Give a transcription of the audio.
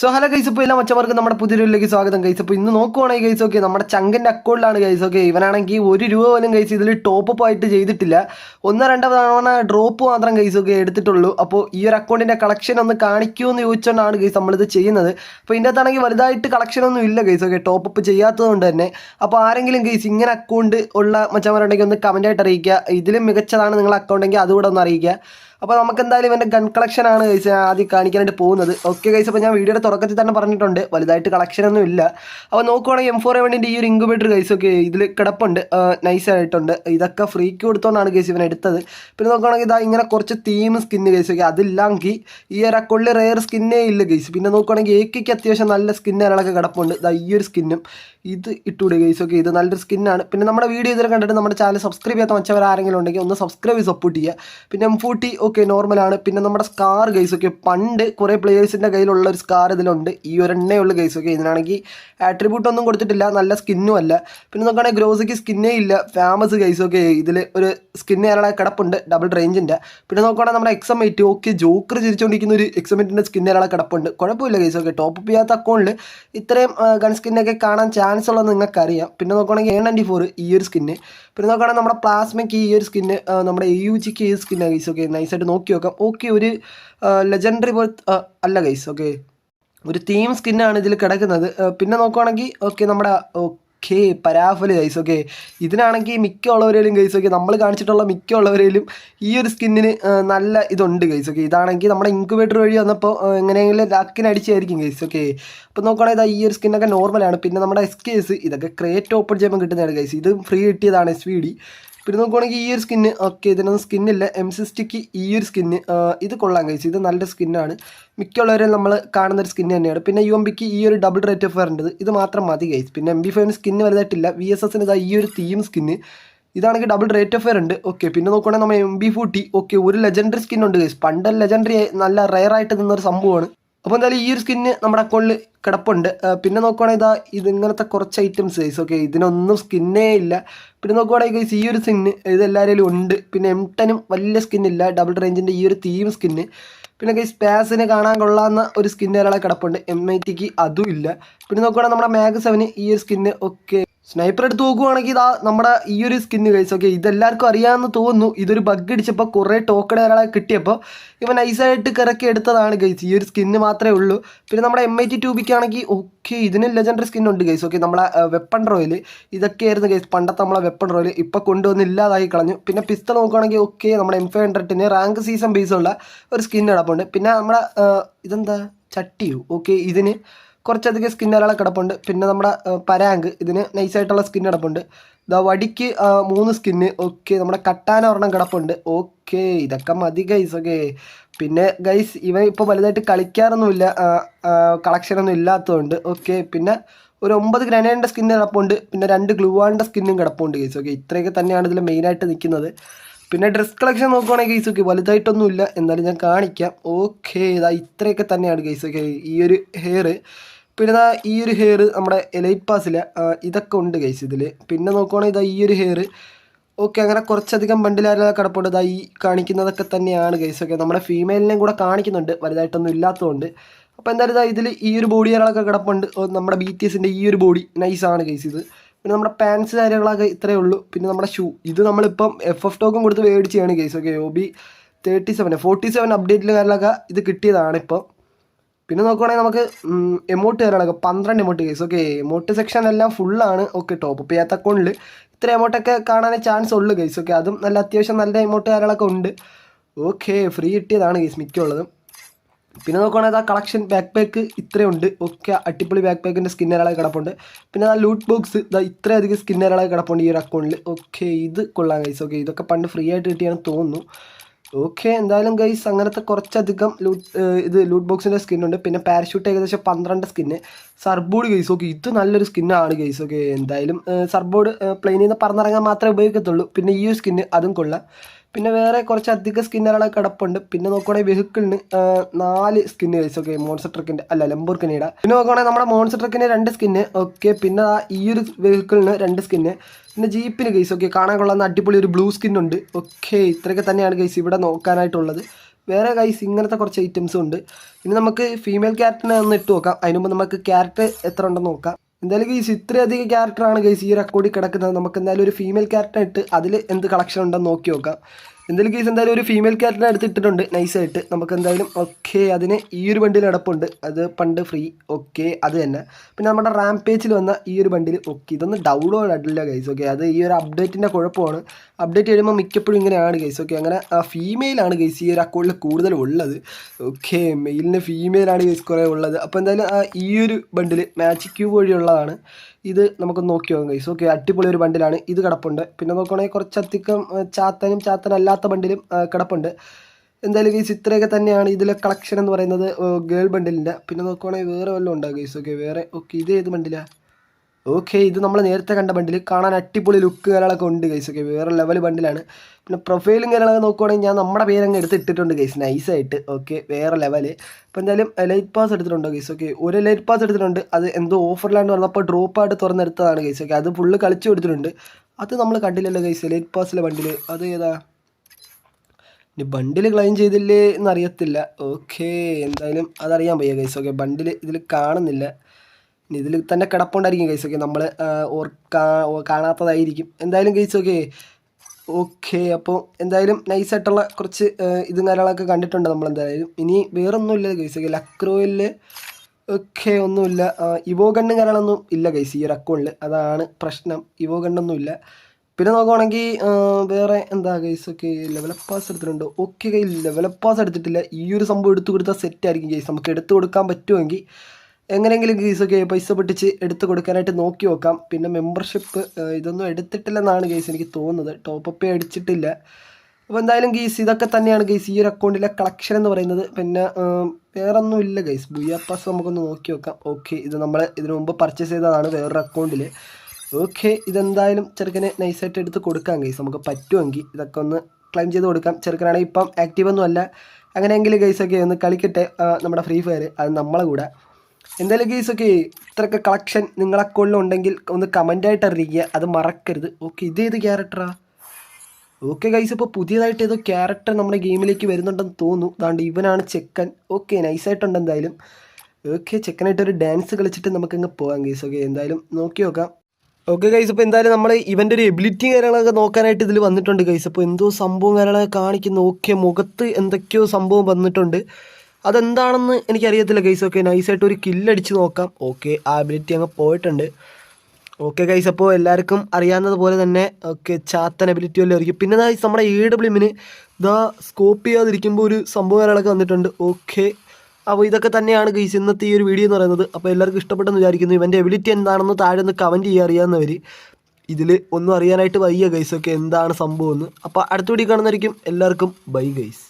So hello guys ഇപ്പോൾ എല്ലാം മച്ചമാർക്ക് നമ്മുടെ പുതിയൊരുലേക്ക് സ്വാഗതം ഗൈസ് അപ്പോൾ ഇന്ന് നോക്കുവാണെങ്കിൽ ഗൈസ് ഓക്കെ നമ്മുടെ ചങ്കന്റെ അക്കൗണ്ടിലാണ് ഗൈസ് ഓക്കെ ഇവനാണെങ്കിൽ ഒരു രൂപ പോലും ഗൈസ് ഇതിൽ ടോപ്പ് അപ്പ് ആയിട്ട് ചെയ്തിട്ടില്ല. ഒന്നോ രണ്ടോ തവണ ഡ്രോപ്പ് മാത്രം ഗൈസ് ഒക്കെ എടുത്തിട്ടുള്ളൂ. അപ്പോൾ ഈ ഒരു അക്കൗണ്ടിന്റെ കളക്ഷൻ ഒന്ന് കാണിക്കൂ എന്ന് ചോദിച്ചുകൊണ്ടാണ് ഗൈസ് നമ്മളിത് ചെയ്യുന്നത്. അപ്പോൾ ഇതിന്റെ അകത്താണെങ്കിൽ വലുതായിട്ട് കളക്ഷൻ ഒന്നും ഇല്ല ഗൈസ് ഓക്കെ ടോപ്പ് അപ്പ് ചെയ്യാത്തതുകൊണ്ട് തന്നെ. അപ്പോൾ ആരെങ്കിലും ഗൈസ് ഇങ്ങനെ അക്കൗണ്ട് ഉള്ള മച്ചമാരുണ്ടെങ്കിൽ ഒന്ന് കമന്റായിട്ട് അറിയിക്കുക. ഇതിലും മികച്ചതാണ് നിങ്ങളുടെ അക്കൗണ്ടെങ്കിൽ അതുകൂടെ ഒന്ന് അറിയിക്കുക. അപ്പോൾ നമുക്ക് എന്തായാലും ഇവന്റെ ഗൺ കളക്ഷൻ ആണ് ഗൈസ് ആദ്യം കാണിക്കാനായിട്ട് പോകുന്നത്. ഓക്കെ ഗൈസ് അപ്പോൾ ഞാൻ വീഡിയോയുടെ തുടക്കത്തിൽ തന്നെ പറഞ്ഞിട്ടുണ്ട് വലുതായിട്ട് കളക്ഷൻ ഒന്നും ഇല്ല. അപ്പോൾ നോക്കുവാണെങ്കിൽ എം ഫോർ എവന്റെ ഈ ഒരു ഇൻക്യുബേറ്റർ ഒക്കെ ഇതിൽ കിടപ്പുണ്ട് നൈസായിട്ടുണ്ട് ഇതൊക്കെ ഫ്രീക്ക് കൊടുത്തോണ്ടാണ് ഗൈസ് ഇവൻ എടുത്തത്. പിന്നെ നോക്കുവാണെങ്കിൽ ഇതാ ഇങ്ങനെ കുറച്ച് തീം സ്കിന്ന് ഒക്കെ അതില്ലെങ്കിൽ ഈ ഒരു അക്കൊള്ളി റെയർ സ്കിന്നേ ഇല്ല ഗൈസ് പിന്നെ നോക്കുവാണെങ്കിൽ ഏക്കിക്ക് അത്യാവശ്യം നല്ല സ്കിന്നുകളൊക്കെ കിടപ്പുണ്ട്. ഇതാ ഈ ഒരു സ്കിന്നും ഇത് ഇട്ടൂടെ ഗൈസ് ഓക്കെ ഇത് നല്ലൊരു സ്കിന്നാണ് പിന്നെ നമ്മുടെ വീഡിയോ ഇതിൽ കണ്ടിട്ട് നമ്മുടെ ചാനൽ സബ്സ്ക്രൈബ് ചെയ്യാത്ത മച്ചവരാരെങ്കിലും ഉണ്ടെങ്കിൽ ഒന്ന് സബ്സ്ക്രൈബ് സപ്പോർട്ട് ചെയ്യുക. പിന്നെ എം ഫോർട്ടി ഓക്കെ നോർമലാണ് പിന്നെ നമ്മുടെ സ്കാർ ഗൈസ് ഒക്കെ പണ്ട് കുറേ പ്ലെയേഴ്സിന്റെ കയ്യിലുള്ള ഒരു സ്കാർ ഇതിലുണ്ട്. ഈ ഒരെണ്ണേ എണ്ണയുള്ള ഗൈസ് ഒക്കെ. ഇതിനാണെങ്കിൽ ആട്രിബ്യൂട്ട് ഒന്നും കൊടുത്തിട്ടില്ല. നല്ല സ്കിന്നും അല്ല. പിന്നെ നോക്കുകയാണെങ്കിൽ ഗ്രോസിക്ക് സ്കിന്നേ ഇല്ല. ഫേമസ് ഗൈസ് ഒക്കെ ഇതിൽ ഒരു സ്കിന്ന് അയാളെ കിടപ്പുണ്ട്. ഡബിൾ റേഞ്ചിന്റെ പിന്നെ നോക്കുകയാണെങ്കിൽ നമ്മുടെ X M eight okay joker ചിരിച്ചുകൊണ്ടിരിക്കുന്ന ഒരു എക്സം എയ്റ്റിന്റെ സ്കിന്ന് അയാളെ കിടപ്പുണ്ട്. കുഴപ്പമില്ല ഗൈസ് ഒക്കെ. ടോപ്പ് അപ്പ് ചെയ്യാത്ത അക്കൗണ്ടിൽ ഇത്രയും ഗൺ സ്കിന്നൊക്കെ കാണാൻ ചാൻസ് ഉള്ളത് നിങ്ങൾക്കറിയാം. പിന്നെ നോക്കുകയാണെങ്കിൽ എ നയന്റി ഫോർ ഈ ഒരു സ്കിന്ന് പിന്നെ നോക്കുകയാണെങ്കിൽ നമ്മുടെ പ്ലാസ്മയ്ക്ക് ഈ ഒരു സ്കിന്ന് നമ്മുടെ എ യു ജിക്ക് ഈ സ്കിന്നാണ് ഗൈസ് ഓക്കെ നൈസായിട്ട് നോക്കി നോക്കാം ഓക്കെ ഒരു ലെജൻഡറി പോലെ അല്ല ഗൈസ് ഓക്കെ ഒരു തീം സ്കിന്നാണ് ഇതിൽ കിടക്കുന്നത്. പിന്നെ നോക്കുവാണെങ്കിൽ ഓക്കെ നമ്മുടെ ഓക്കെ പരാഫൽ ഗൈസ് ഓക്കെ ഇതിനാണെങ്കിൽ മിക്ക ഉള്ളവരേലും ഗൈസ് ഓക്കെ നമ്മൾ കാണിച്ചിട്ടുള്ള മിക്ക ഉള്ളവരേലും ഈ ഒരു സ്കിന്നിന് നല്ല ഇതുണ്ട് ഗൈസ് ഓക്കെ ഇതാണെങ്കിൽ നമ്മുടെ ഇൻക്യുബേറ്റർ വഴി വന്നപ്പോൾ എങ്ങനെയെങ്കിലും ലക്കിനടിച്ചായിരിക്കും ഗൈസ് ഓക്കെ അപ്പോൾ നോക്കുകയാണെങ്കിൽ ഈ ഒരു സ്കിന്നൊക്കെ നോർമലാണ് പിന്നെ നമ്മുടെ എസ് കേസ് ഇതൊക്കെ ക്രേറ്റ് ഓപ്പൺ ചെയ്യുമ്പോൾ കിട്ടുന്നതാണ് ഗൈസ് ഇത് ഫ്രീ കിട്ടിയതാണ് എസ് വി ഡി പിന്നെ നോക്കുവാണെങ്കിൽ ഈ ഒരു സ്കിന്ന് ഓക്കെ ഇതിനൊന്നും സ്കിന്നില്ല എം സിസ്റ്റിക്ക് ഈ ഒരു സ്കിന്ന് ഇത് കൊള്ളാൻ കഴിച്ചു ഇത് നല്ല സ്കിന്നാണ് മിക്കുള്ളവരെ നമ്മൾ കാണുന്ന ഒരു സ്കിന്ന് തന്നെയാണ്. പിന്നെ യു എം ബിക്ക് ഈ ഒരു ഡബിൾ റേറ്റ് ഓഫ് വരേണ്ടത് ഇത് മാത്രം മതി കഴിച്ചു പിന്നെ എം ബി ഫൈവിന് സ്കിന്ന് വലുതായിട്ടില്ല. വി എസ് എസിന് ഇതാ ഈ ഒരു തീം സ്കിന്ന് ഇതാണെങ്കിൽ ഡബിൾ റേറ്റ് ഓഫ് ഉണ്ട്. ഓക്കെ പിന്നെ നോക്കുകയാണെങ്കിൽ നമ്മൾ എം ബി ഫൂട്ടി ഓക്കെ ഒരു ലെജൻഡറി സ്കിൻ ഉണ്ട് പണ്ട് ലെജൻഡറി നല്ല റെയർ ആയിട്ട് നിന്നൊരു സംഭവമാണ്. അപ്പോൾ എന്തായാലും ഈ ഒരു സ്കിന്ന് നമ്മുടെ അക്കൗണ്ടിൽ കിടപ്പുണ്ട്. പിന്നെ നോക്കുവാണെങ്കിൽ ഇതാ ഇതിങ്ങനത്തെ കുറച്ച് ഐറ്റംസ് ഗൈസ് ഓക്കെ ഇതിനൊന്നും സ്കിന്നേ ഇല്ല. പിന്നെ നോക്കുവാണെങ്കിൽ ഗൈസ് ഈ ഒരു സ്കിന്ന് ഇത് എല്ലാവരും ഉണ്ട്. പിന്നെ എം ടെനും വലിയ സ്കിന്നില്ല ഡബിൾ റേഞ്ചിന്റെ ഈ ഒരു തീം സ്കിന്ന് പിന്നെ ഗൈസ് സ്പാസിന് കാണാൻ കൊള്ളാവുന്ന ഒരു സ്കിന്ന് ഒരാളെ കിടപ്പുണ്ട്. എം ഐ ടിക്ക് അതും ഇല്ല. പിന്നെ നോക്കുവാണെങ്കിൽ നമ്മുടെ മാഗ് സെവന് ഈ ഒരു സ്കിന്ന് ഒക്കെ സ്നൈപ്പർ എടുത്ത് നോക്കുവാണെങ്കിൽ ഇതാ നമ്മുടെ ഈ ഒരു സ്കിന്ന് കഴിച്ച് ഓക്കെ ഇതെല്ലാവർക്കും അറിയാമെന്ന് തോന്നുന്നു. ഇതൊരു ബഗ് അടിച്ചപ്പോൾ കുറേ ടോക്കൺ ഒരാളെ കിട്ടിയപ്പോൾ ഇവൻ നൈസായിട്ട് കിറക്കി എടുത്തതാണ് ഗൈസ് ഈ ഒരു സ്കിന്ന് മാത്രമേ ഉള്ളൂ. പിന്നെ നമ്മുടെ എം ഐ ടി ട്യൂബിക്കാണെങ്കിൽ ഓക്കെ ഇതിന് ലെജൻഡറി സ്കിൻ ഉണ്ട് ഗൈസ് ഓക്കെ നമ്മളെ വെപ്പൺ റോയിൽ ഇതൊക്കെയായിരുന്നു ഗൈസ് പണ്ടത്തെ നമ്മളെ വെപ്പൺ റോയിൽ ഇപ്പോൾ കൊണ്ടുവന്ന് ഇല്ലാതായി കളഞ്ഞു. പിന്നെ പിസ്റ്റൾ നോക്കുകയാണെങ്കിൽ ഓക്കെ നമ്മുടെ എം ഫൈവ് ഹൺഡ്രഡിന് റാങ്ക് സീസൺ ബേസുള്ള ഒരു സ്കിൻ കിടപ്പുണ്ട് പിന്നെ നമ്മുടെ ഇതെന്താ? ചട്ടിയു ഓക്കെ ഇതിന് കുറച്ചധികം സ്കിന്നുകളെ കിടപ്പുണ്ട്. പിന്നെ നമ്മുടെ പരാങ്ക് ഇതിന് നൈസായിട്ടുള്ള സ്കിൻ കിടപ്പുണ്ട്. ഇതാ വടിക്ക് മൂന്ന് സ്കിന്ന് ഓക്കെ നമ്മുടെ കട്ടാന ഒരെണ്ണം കിടപ്പുണ്ട്. ഓക്കെ ഇതൊക്കെ മതി ഗൈസ് ഓക്കെ പിന്നെ ഗൈസ് ഇവൻ ഇപ്പോൾ വലുതായിട്ട് കളിക്കാറൊന്നുമില്ല കളക്ഷനൊന്നും ഇല്ലാത്തതുകൊണ്ട് ഓക്കെ പിന്നെ ഒരു ഒമ്പത് ഗ്രനേഡിന്റെ സ്കിന്ന് കിടപ്പുണ്ട്. പിന്നെ രണ്ട് ഗ്ലൂവാണിന്റെ സ്കിന്നും കിടപ്പുണ്ട് ഗൈസ് ഓക്കെ ഇത്രയൊക്കെ തന്നെയാണ് ഇതിൽ മെയിനായിട്ട് നിൽക്കുന്നത് പിന്നെ ഡ്രസ് കളക്ഷൻ നോക്കുവാണെങ്കിൽ ഗൈസ് ഓക്കെ വലുതായിട്ടൊന്നുമില്ല. എന്നാലും ഞാൻ കാണിക്കാം. ഓക്കെ ഇതാ ഇത്രയൊക്കെ തന്നെയാണ് ഗൈസ് ഓക്കെ ഈ ഒരു ഹെയർ പിന്നെ ഇതാ ഈ ഒരു ഹെയർ നമ്മുടെ എലൈറ്റ് പാസിലെ ഇതൊക്കെ ഉണ്ട് ഗൈസ് ഇതിൽ പിന്നെ നോക്കുവാണെങ്കിൽ ഇതാ ഈ ഒരു ഹെയർ ഓക്കെ അങ്ങനെ കുറച്ചധികം ബണ്ടിലാരെ കിടപ്പുണ്ട്. ഇതാ ഈ കാണിക്കുന്നതൊക്കെ തന്നെയാണ് ഗൈസ് ഓക്കെ നമ്മുടെ ഫീമെയിലിനെയും കൂടെ കാണിക്കുന്നുണ്ട്. വലുതായിട്ടൊന്നും ഇല്ലാത്തതുകൊണ്ട്. അപ്പോൾ എന്തായാലും ഇതാ ഇതിൽ ഈ ഒരു ബോഡി കാര്യങ്ങളൊക്കെ കിടപ്പുണ്ട്. നമ്മുടെ ബി ടി എസിന്റെ ഈ ഒരു ബോഡി നൈസാണ് ഗൈസ് ഇത്. പിന്നെ നമ്മുടെ പാൻസ് കാര്യങ്ങളൊക്കെ ഇത്രയേ ഉള്ളൂ. പിന്നെ നമ്മുടെ ഷൂ ഇത് നമ്മളിപ്പം എഫ് എഫ് ടോക്കും കൊടുത്ത് മേടിച്ചാണ് guys okay O B thirty seven forty seven അപ്ഡേറ്റിൽ കാര്യങ്ങളൊക്കെ ഇത് കിട്ടിയതാണ് ഇപ്പം. പിന്നെ നോക്കുവാണെങ്കിൽ നമുക്ക് എമൗണ്ട് തരാനൊക്കെ പന്ത്രണ്ട് amount case okay amount section എല്ലാം ഫുള്ളാണ് ഓക്കെ ടോപ്പ് അപ്പ് ചെയ്യാത്ത അക്കൗണ്ടിൽ ഇത്ര എമൗണ്ടൊക്കെ കാണാൻ ചാൻസ് ഉള്ളു കേസ് ഓക്കെ അതും നല്ല അത്യാവശ്യം നല്ല എമൗണ്ട് കാര്യങ്ങളൊക്കെ ഉണ്ട്. ഓക്കെ ഫ്രീ കിട്ടിയതാണ് കേസ് മിക്കുള്ളത്. പിന്നെ നോക്കുവാണെങ്കിൽ ആ കളക്ഷൻ ബാക്ക് പാക്ക് ഇത്രയുണ്ട് ഓക്കെ അടിപൊളി ബാക്ക് പാക്കിന്റെ സ്കിന്നറുകളൊക്കെ കിടപ്പുണ്ട്. പിന്നെ ആ ലൂട്ട് ബോക്സ് ഇതാ ഇത്രയധികം സ്കിന്നറുകളൊക്കെ കിടപ്പുണ്ട് ഈ ഒരു അക്കൗണ്ടിൽ ഓക്കെ ഇത് കൊള്ളാം കേസ് ഓക്കെ ഇതൊക്കെ പണ്ട് ഫ്രീ ആയിട്ട് കിട്ടിയാണെന്ന് തോന്നുന്നു. ഓക്കെ എന്തായാലും ഗൈസ് അങ്ങനത്തെ കുറച്ചധികം ലൂട്ട് ഇത് ലൂട്ട് ബോക്സിന്റെ സ്കിന്നുണ്ട് പിന്നെ പാരഷൂട്ട് ഏകദേശം പന്ത്രണ്ട് സ്കിന്ന് സർബോർഡ് ഗൈസ് ഓക്കെ ഇത് നല്ലൊരു സ്കിന്നാണ് ഗൈസ് ഓക്കെ എന്തായാലും സർബോർഡ് പ്ലെയിൻ നിന്ന് പറന്നിറങ്ങാൻ മാത്രമേ ഉപയോഗിക്കത്തുള്ളൂ. പിന്നെ ഈ ഒരു സ്കിന്ന് അതും കൊള്ളാം. പിന്നെ വേറെ കുറച്ച് അധികം സ്കിന്നുകളെ കിടപ്പുണ്ട് പിന്നെ നോക്കുവാണെങ്കിൽ വെഹിക്കിളിന് നാല് സ്കിന്ന് ഗൈസ് ഓക്കെ മോൺസ്റ്റർ ട്രക്കിന്റെ അല്ല ലംബോർക്കിനിയുടെ പിന്നെ നോക്കുവാണെങ്കിൽ നമ്മുടെ മോൺസ്റ്റർ ട്രക്കിന് രണ്ട് സ്കിന്ന് ഓക്കെ പിന്നെ ഈ ഒരു വെഹിക്കിളിന് രണ്ട് സ്കിന്ന് പിന്നെ ജീപ്പിന് ഗൈസ് ഓക്കെ കാണാൻ കൊള്ളുന്ന അടിപൊളി ഒരു ബ്ലൂ സ്കിൻ ഉണ്ട്. ഓക്കെ ഇത്രയൊക്കെ തന്നെയാണ് ഗൈസ് ഇവിടെ നോക്കാനായിട്ടുള്ളത്. വേറെ ഗൈസ് ഇങ്ങനത്തെ കുറച്ച് ഐറ്റംസും ഉണ്ട്. ഇനി നമുക്ക് ഫീമെയിൽ ക്യാരക്ടറിനെ ഒന്ന് ഇട്ട് നോക്കാം. അതിന് മുമ്പ് നമുക്ക് ക്യാരക്ടർ എത്ര ഉണ്ടെന്ന് നോക്കാം. എന്തായാലും ഗൈസ് ഇത്രയധികം ക്യാരക്ടറാണ് ഗൈസ് ഈ റെക്കോർഡിൽ കിടക്കുന്നത്. നമുക്ക് എന്തായാലും ഒരു ഫീമെയിൽ ക്യാരക്ടർ ഇട്ട് അതിൽ എന്ത് കളക്ഷൻ ഉണ്ടെന്ന് നോക്കി നോക്കാം. എന്തായാലും കേസ് എന്തായാലും ഒരു ഫീമെയിൽ ക്യാരക്ടറിനെ എടുത്തിട്ടിട്ടുണ്ട് നൈസായിട്ട് നമുക്ക് എന്തായാലും ഓക്കെ അതിന് ഈ ഒരു ബണ്ടിൽ അടപ്പുണ്ട് അത് പണ്ട് ഫ്രീ ഓക്കെ അത് തന്നെ. പിന്നെ നമ്മുടെ റാം പേജിൽ വന്ന ഈ ഒരു ബണ്ടിൽ ഓക്കെ ഇതൊന്ന് ഡൗൺലോഡ് ആയിട്ടില്ല ഗൈസ് ഓക്കെ അത് ഈ ഒരു അപ്ഡേറ്റിന്റെ കുഴപ്പമാണ്. അപ്ഡേറ്റ് ചെയ്യുമ്പോൾ മിക്കപ്പോഴും ഇങ്ങനെയാണ് ഗൈസ് ഓക്കെ അങ്ങനെ ആ ഫീമെയിലാണ് ഗൈസ് ഈ ഒരു അക്കൗണ്ടിൽ കൂടുതൽ ഉള്ളത്. ഓക്കെ മെയിലിന് ഫീമെയിലാണ് ഗൈസ് കുറേ ഉള്ളത്. അപ്പോൾ എന്തായാലും ആ ഈ ഒരു ബണ്ടിൽ മാജിക് ക്യൂബ് വഴിയുള്ളതാണ് ഇത് നമുക്ക് നോക്കി നോക്കാം ഗൈസ് ഓക്കെ അടിപൊളി ഒരു ബണ്ടിലാണ് ഇത് കിടപ്പുണ്ട്. പിന്നെ നോക്കുകയാണെങ്കിൽ കുറച്ചധികം ചാത്തനും ചാത്തനല്ലാത്ത ബണ്ടിലും കിടപ്പുണ്ട്. എന്തായാലും ഗൈസ് ഇത്രയൊക്കെ തന്നെയാണ് ഇതിലെ കളക്ഷൻ എന്ന് പറയുന്നത് ഗേൾ ബണ്ടിലിന്റെ പിന്നെ നോക്കുവാണെങ്കിൽ വേറെ വല്ലതും ഉണ്ടാകും ഗൈസ് ഓക്കെ വേറെ ഓക്കെ ഇത് ഏത് ബണ്ടിലാണ് ഓക്കെ ഇത് നമ്മൾ നേരത്തെ കണ്ട ബണ്ടിൽ കാണാൻ അടിപൊളി ലുക്ക് കാര്യങ്ങളൊക്കെ ഉണ്ട് ഗൈസ് ഓക്കെ വേറെ ലെവൽ ബണ്ടിലാണ് പിന്നെ പ്രൊഫൈലും കാര്യങ്ങളൊക്കെ നോക്കുവാണെങ്കിൽ ഞാൻ നമ്മുടെ പേരങ്ങ് എടുത്ത് ഇട്ടിട്ടുണ്ട് ഗൈസ് നൈസായിട്ട് ഓക്കെ വേറെ ലെവൽ അപ്പോൾ എന്തായാലും ലൈറ്റ് പാസ് എടുത്തിട്ടുണ്ടോ ഗൈസ് ഓക്കെ ഒരു ലൈറ്റ് പാസ് എടുത്തിട്ടുണ്ട്. അത് എന്തോ ഓഫറിലാണ്ട് വന്നപ്പോൾ ഡ്രോപ്പ് ആയിട്ട് തുറന്നെടുത്തതാണ് ഗൈസ് ഓക്കെ അത് ഫുള്ള് കളിച്ചു കൊടുത്തിട്ടുണ്ട്. അത് നമ്മൾ കണ്ടില്ലല്ലോ ഗൈസ് ലൈറ്റ് പാസിലെ ബണ്ടിൽ അത് ഏതാ? ഇനി ബണ്ടിൽ ക്ലെയിം ചെയ്തില്ലേ എന്നറിയത്തില്ല. ഓക്കെ എന്തായാലും അതറിയാൻ വയ്യ ഗൈസ് ഓക്കെ ബണ്ടിൽ ഇതിൽ കാണുന്നില്ല. ഇതിൽ തന്നെ കിടപ്പുണ്ടായിരിക്കും ഗൈസ് ഓക്കെ നമ്മൾ ഓർക്കാ കാണാത്തതായിരിക്കും. എന്തായാലും ഗൈസ് ഓക്കെ ഓക്കെ അപ്പോൾ എന്തായാലും നൈസായിട്ടുള്ള കുറച്ച് ഇതും കാര്യങ്ങളൊക്കെ കണ്ടിട്ടുണ്ട് നമ്മൾ എന്തായാലും. ഇനി വേറൊന്നുമില്ല ഗൈസ് ഓക്കെ ലക്രോയിൽ ഒക്കെ ഒന്നുമില്ല. ഇവോ ഗണ്ണും കാര്യങ്ങളൊന്നും ഇല്ല ഗൈസ് ഈ ഒരു അക്കൗണ്ടിൽ അതാണ് പ്രശ്നം. ഇവോ ഗണ്ണൊന്നും ഇല്ല. പിന്നെ നോക്കുവാണെങ്കിൽ വേറെ എന്താ ഗൈസ് ഒക്കെ? ലെവൽ പാസ് എടുത്തിട്ടുണ്ട്. ഓക്കെ ഗൈ ലെവൽ പാസ് എടുത്തിട്ടില്ല. ഈ ഒരു സംഭവം എടുത്തു കൊടുത്താൽ സെറ്റ് ആയിരിക്കും ഗൈസ് നമുക്ക് എടുത്തു കൊടുക്കാൻ പറ്റുമെങ്കിൽ എങ്ങനെയെങ്കിലും ഗൈസ് ഒക്കെ പൈസ പൊട്ടിച്ച് എടുത്തു കൊടുക്കാനായിട്ട് നോക്കി നോക്കാം. പിന്നെ മെമ്പർഷിപ്പ് ഇതൊന്നും എടുത്തിട്ടില്ലെന്നാണ് കേസ് എനിക്ക് തോന്നുന്നത്. ടോപ്പ് അപ്പേ അടിച്ചിട്ടില്ല അപ്പോൾ എന്തായാലും ഗെയ്സ് ഇതൊക്കെ തന്നെയാണ് ഗെയ്സ് ഈ ഒരു അക്കൗണ്ടിലെ കളക്ഷൻ എന്ന് പറയുന്നത്. പിന്നെ ഉം, വേറെ ഒന്നും ഇല്ല ഗെയ്സ് ബുയാപ്പാസ് പാസ് നമുക്കൊന്ന് നോക്കി നോക്കാം. ഓക്കെ ഇത് നമ്മൾ ഇതിനു മുമ്പ് പർച്ചേസ് ചെയ്തതാണ് വേറൊരു അക്കൗണ്ടിൽ ഓക്കെ ഇതെന്തായാലും ചെറുക്കനെ നൈസായിട്ട് എടുത്ത് കൊടുക്കാം ഗെയ്സ് നമുക്ക് പറ്റുമെങ്കിൽ ഇതൊക്കെ ഒന്ന് ക്ലെയിം ചെയ്ത് കൊടുക്കാം. ചെറുക്കനാണെങ്കിൽ ഇപ്പം ആക്റ്റീവ് ഒന്നും അല്ല അങ്ങനെയെങ്കിൽ ഗൈസൊക്കെ ഒന്ന് കളിക്കട്ടെ നമ്മുടെ ഫ്രീ ഫയർ അത് നമ്മളെ കൂടെ. എന്തായാലും ഗൈസൊക്കെ ഇത്രയൊക്കെ കളക്ഷൻ നിങ്ങളെ അക്കൗണ്ടിൽ ഉണ്ടെങ്കിൽ ഒന്ന് കമന്റായിട്ട് അറിയിക്കുക. അത് മറക്കരുത്. ഓക്കെ ഇതേത് ക്യാരക്ടറാ ഓക്കെ ഗൈസ് ഇപ്പോൾ പുതിയതായിട്ട് ഏതോ ക്യാരക്ടർ നമ്മുടെ ഗെയിമിലേക്ക് വരുന്നുണ്ടെന്ന് തോന്നുന്നു. അതുകൊണ്ട് ഇവനാണ് ചെക്കൻ. ഓക്കെ നൈസായിട്ടുണ്ട് എന്തായാലും. ഓക്കെ ചെക്കനായിട്ട് ഒരു ഡാൻസ് കളിച്ചിട്ട് നമുക്കങ്ങ് പോകാം ഗൈസ് ഓക്കെ എന്തായാലും നോക്കി നോക്കാം. ഓക്കെ ഗൈസ് ഇപ്പോൾ എന്തായാലും നമ്മൾ ഇവന്റെ ഒരു എബിലിറ്റി കാര്യങ്ങളൊക്കെ നോക്കാനായിട്ട് ഇതിൽ വന്നിട്ടുണ്ട് ഗൈസ് അപ്പോൾ എന്തോ സംഭവം കാര്യങ്ങളൊക്കെ കാണിക്കുന്നു. ഓക്കെ മുഖത്ത് എന്തൊക്കെയോ സംഭവം വന്നിട്ടുണ്ട്. അതെന്താണെന്ന് എനിക്കറിയത്തില്ല ഗൈസ് ഓക്കെ നൈസായിട്ട് ഒരു കില്ലടിച്ച് നോക്കാം. ഓക്കെ ആ അബിലിറ്റി അങ്ങ് പോയിട്ടുണ്ട്. ഓക്കെ ഗൈസ് അപ്പോൾ എല്ലാവർക്കും അറിയാവുന്നതുപോലെ തന്നെ ഓക്കെ ചാത്തൻ അബിലിറ്റി വല്ലതും ആയിരിക്കും. പിന്നെ നമ്മുടെ എ ഡബ്ല്യുമിന് ഇതാ സ്കോപ്പ് ചെയ്യാതിരിക്കുമ്പോൾ ഒരു സംഭവം കാര്യങ്ങളൊക്കെ വന്നിട്ടുണ്ട്. ഓക്കെ അപ്പോൾ ഇതൊക്കെ തന്നെയാണ് ഗൈസ് ഇന്നത്തെ ഈ ഒരു വീഡിയോ എന്ന് പറയുന്നത്. അപ്പോൾ എല്ലാവർക്കും ഇഷ്ടപ്പെട്ടെന്ന് വിചാരിക്കുന്നു. ഇവന്റെ എബിലിറ്റി എന്താണെന്ന് താഴെ ഒന്ന് കമന്റ് ചെയ്യുക അറിയാവുന്നവർ ഇതിൽ ഒന്നും അറിയാനായിട്ട് വയ്യ ഗൈസ് ഒക്കെ എന്താണ് സംഭവം എന്ന്. അപ്പോൾ അടുത്ത വീഡിയോ കാണുന്നതായിരിക്കും. എല്ലാവർക്കും ബൈ ഗൈസ്